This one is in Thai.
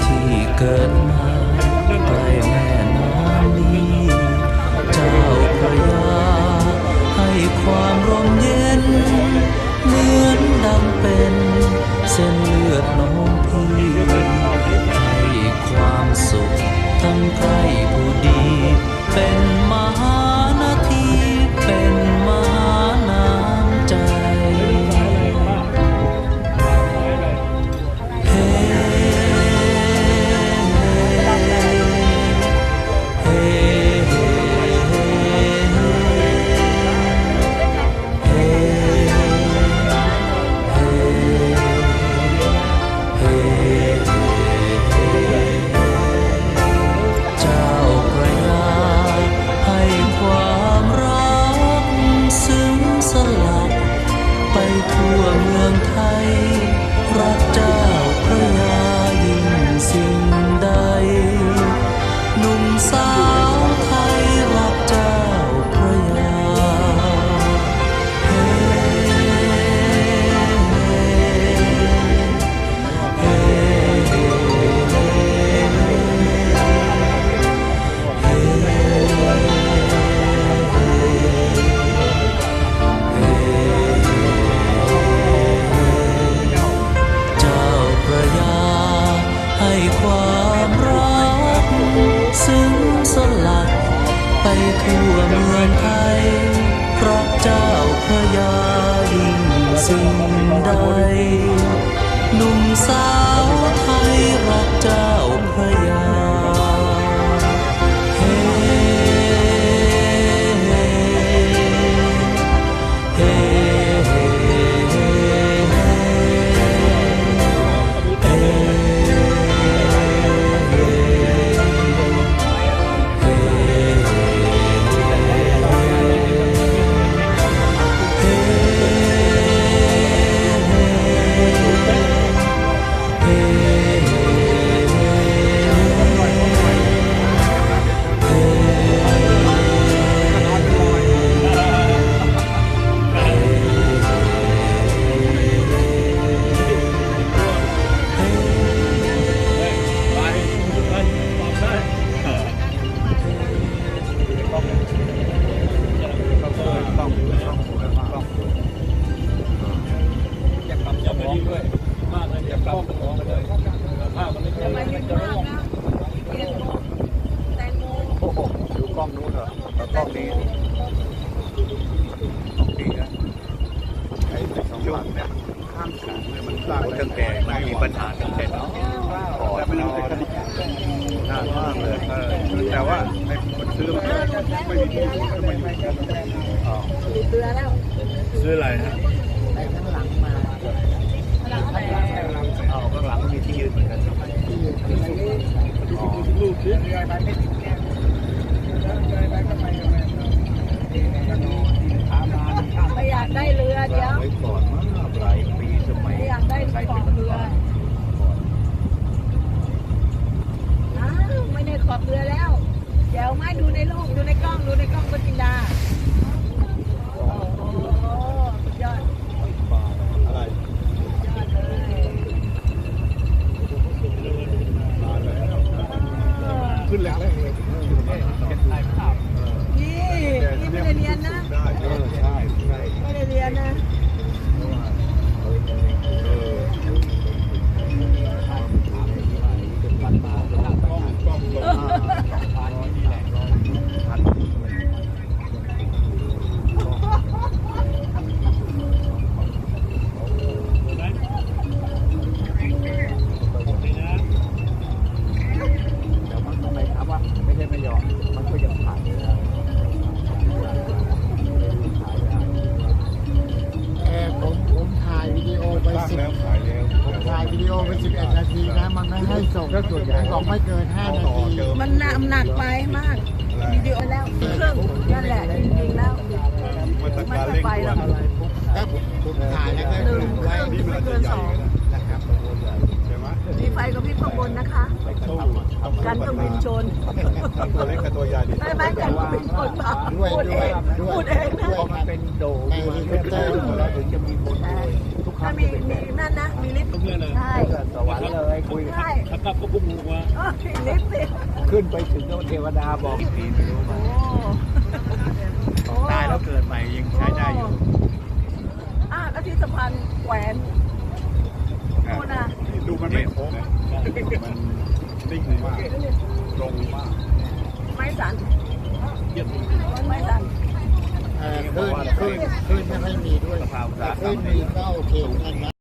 ที่เกิดมาใกแม่น้มีเจ้าพราให้ความร่มเย็น ทั่วเมืองไทยรักเจ้าพระยายิ่งสิ่งใดหนุ่มสาว ความรัก ซึ้งสลัก ไปทั่วเมืองไทยรักเจ้าพระยายิ่งสิ่งใดหนุ่มสาว ล้องนู้นเหรอแต่กล้องนี้กล้องนี้นะไอ้สองฝั่งเนี่ยข้ามฉากเนี่ยมันสร้างตั้งแต่มันมีปัญหาตั้งแต่เนาะก่อนนอนนานมากเลยเออแต่ว่าไอ้คนซื้อมันไม่มีที่อยู่ก็ไม่อยู่อ๋อเรือแล้วซื้ออะไรฮะ รือเดี๋ยวไว้ก่อนมาหลายปีสมัยไม่อยากได้ใครขอเป็นบเรืออ้าวไม่ได้ขอบเรือแล้วเดี๋ยวไม่ดูในโลกดูในกล้องดูในกล้องก็จินดาโอ้โหสุดยอดอะไรยอดเลยขึ้นแรงเลย นไม่ให้ส่งก็ส่วนใหญ่บอกไม่เกินห้านาทีเจอมันหนักหนักไปมากวิดีโอแล้วเครื่องนั่นแหละจริงๆแล้วมาตรการเร่งด่วนถ้าผมผมถ่ายแล้วก็หนึ่งลงเคไว้รื่องนี่มันไม่อาจจะเกินใหญ่สองนะครับใช่ไหมมีไฟกับพริบข้างบนนะคะ กันเครื่องบินชนตัวเล็กกับตัวใหญ่ดิไม่ไม่กันเครื่องบินชนเปล่าด้วยพูดด้เอวยงด้วยพูดเองนะด้วยครับเป็นโดในเฮลิคอปเตอร์แล้วถึงจะมีคนถ้า มีมีนั่นนะ มีลิฟต์ใช่สวรรค์เลยคุยใช่ครับก็พุ่งมามีลิฟต์สิขึ้นไปถึงเทวดาบอกปีไม่รู้โอ้โอ้ตายแล้วเกิดใหม่ยังใช้ได้อยู่อะแล้วที่สะพานแขวนโน่นน่ะดูมันไม่โค้งนะมันนิ่งมากตรงมากไม้สันไม้สันเออ ขึ้นขึ้นขึ้นไม่ค่อยมีด้วยสภาอุตสาหกรขึ้นมีก็โอเคเหมือนกันนะ